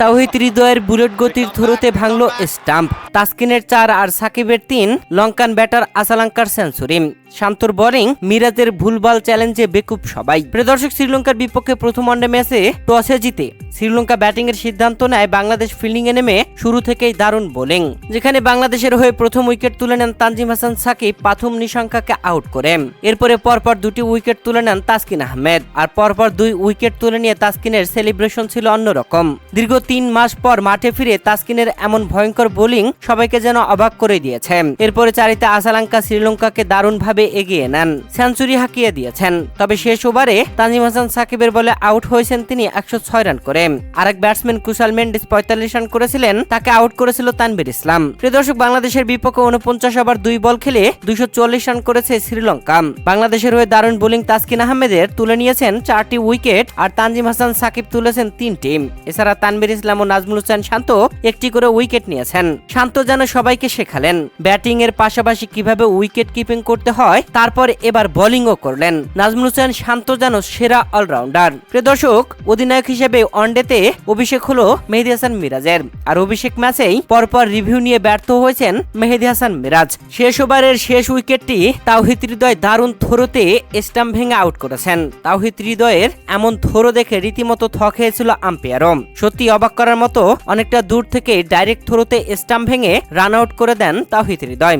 তাওহিদ হৃদয়ের বুলেট গতির থ্রোতে ভাঙল স্টাম্প। তাসকিনের চার আর সাকিবের তিন, লঙ্কান ব্যাটার আসালাঙ্কার সেঞ্চুরি। শান্তর বোলিং, মিরাজের ভুলবাল চ্যালেঞ্জে বেকুব সবাই। প্রদর্শক শ্রীলঙ্কার বিপক্ষে প্রথম ওয়ানডে ম্যাচে টসে জিতে শ্রীলঙ্কা ব্যাটিং এর সিদ্ধান্ত নেয় বাংলাদেশ ফিল্ডিং এ নেমে শুরু থেকেই দারুণ বোলিং, যেখানে বাংলাদেশের হয়ে প্রথম উইকেট তুলে নেন তানজিম হাসান সাকিব পাথুম নিশঙ্কাকে আউট করে। এরপরে পরপর দুটি উইকেট তুলে নেন তাসকিন আহমেদ, আর পরপর দুই উইকেট তুলে নিয়ে তাসকিনের সেলিব্রেশন ছিল অন্যরকম। দীর্ঘ তিন মাস পর মাঠে ফিরে তাসকিনের এমন ভয়ঙ্কর বোলিং সবাইকে যেন অবাক করে দিয়েছে। এরপরে চারিতে আসালাঙ্কা শ্রীলঙ্কাকে দারুণভাবে এগিয়ে নেন, সেঞ্চুরি হাঁকিয়ে দিয়েছেন। তবে শেষ ওভারে তানজিম হাসান সাকিবের বলে আউট হয়েছেন তিনি একশো ছয় রান করে। আরেক ব্যাটসম্যান কুশাল মেন্ডিস পঁয়তাল্লিশ রান করেছিলেন, তাকে আউট করেছিল তানবির ইসলাম। প্রিয় দর্শক, বাংলাদেশের বিপক্ষে উনপঞ্চাশ ওভার দুই বল খেলে দুইশো চল্লিশ রান করেছে শ্রীলঙ্কা। বাংলাদেশের হয়ে দারুণ বোলিং তাসকিন আহমেদের তুলে নিয়েছেন চারটি উইকেট আর তানজিম হাসান সাকিব তুলেছেন তিনটি। এছাড়া তানবির ইসলাম ও নাজমুল হোসেন শান্ত একটি করে উইকেট নিয়েছেন। শান্ত যেন সবাইকে শেখালেন। ব্যাটিং এর পাশাপাশি কীভাবে উইকেট কিপিং করতে হয়, তারপর এবার বোলিংও করলেন। নাজমুল হোসেন শান্ত যেন সেরা অলরাউন্ডার। প্রিয় দর্শক, অধিনায়ক হিসেবে ওয়ানডেতে অভিষেক হলো মেহেদি হাসান মিরাজের। আর অভিষেক ম্যাচেই পরপর রিভিউ নিয়ে ব্যর্থ হয়েছেন মেহেদি হাসান মিরাজ। শেষ ওভারের শেষ উইকেটটি তাওহিদ হৃদয় দারুণ থ্রোতে স্টাম্প ভেঙে আউট করেছেন। তাওহিদ হৃদয়ের এমন থ্রো দেখে রীতিমতো থ খেয়েছিল আম্পায়ারও। সত্যি অবাক করার মতো অনেকটা দূর থেকে ডাইরেক্ট থ্রোতে স্টাম্প ভেঙে রান আউট করে দেন তাওহিদ হৃদয়।